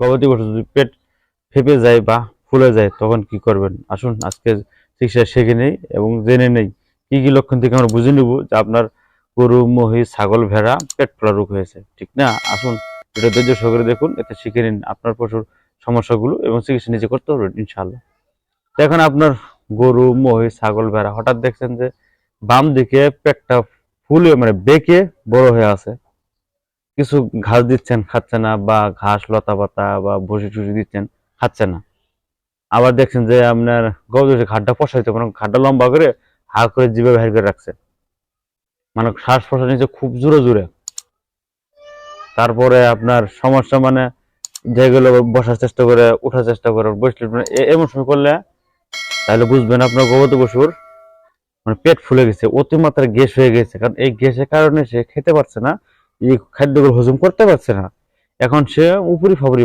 গবাদি পশু যদি পেট ফেপে যায় বা ফুলে যায়, তখন কি করবেন? আসুন, আজকে চিকিৎসা শিখে নেই এবং জেনে নেই কি কি লক্ষণ থেকে আমরা বুঝে নেব যে আপনার গরু, মহিষ, ছাগল, ভেড়া, পেট ফোলা রোগ হয়েছে। ঠিক না? আসুন এটা ধৈর্য সহকারে দেখুন, এতে শিখে নিন আপনার পশুর সমস্যাগুলো এবং চিকিৎসা নিজে করতে পারবেন ইনশাল্লাহ এখন আপনার গরু, মহিষ, ছাগল, ভেড়া, হঠাৎ দেখছেন যে বাম দিকে পেটটা ফুলে মানে বেঁকে বড় হয়ে আছে। কিছু ঘাস দিচ্ছেন, খাচ্ছে না বা ঘাস, লতা পাতা বা ভুসি টুসি দিচ্ছেন, খাচ্ছে না। আবার দেখছেন যে আপনার গবাদি ঘাটটা পশাইতে মানে ঘাটটা লম্বা করে হা করে জিভে বাইর করে রাখছে। মানে শ্বাস প্রশ্বাস নিচে খুব জোরে জোরে। তারপরে আপনার সমস্যা মানে যেগুলো বসার চেষ্টা করে ওঠার চেষ্টা করে, বসলে মানে এমন সময় করলে তাহলে বুঝবেন আপনার গবাদি পশুর মানে পেট ফুলে গেছে অতিমাত্রায় গ্যাস হয়ে গেছে। কারণ এই গ্যাসের কারণে সে খেতে পারছে না এই খাদ্যগুলো হজম করতে পারছে না। এখন সে উপরি ফাবরি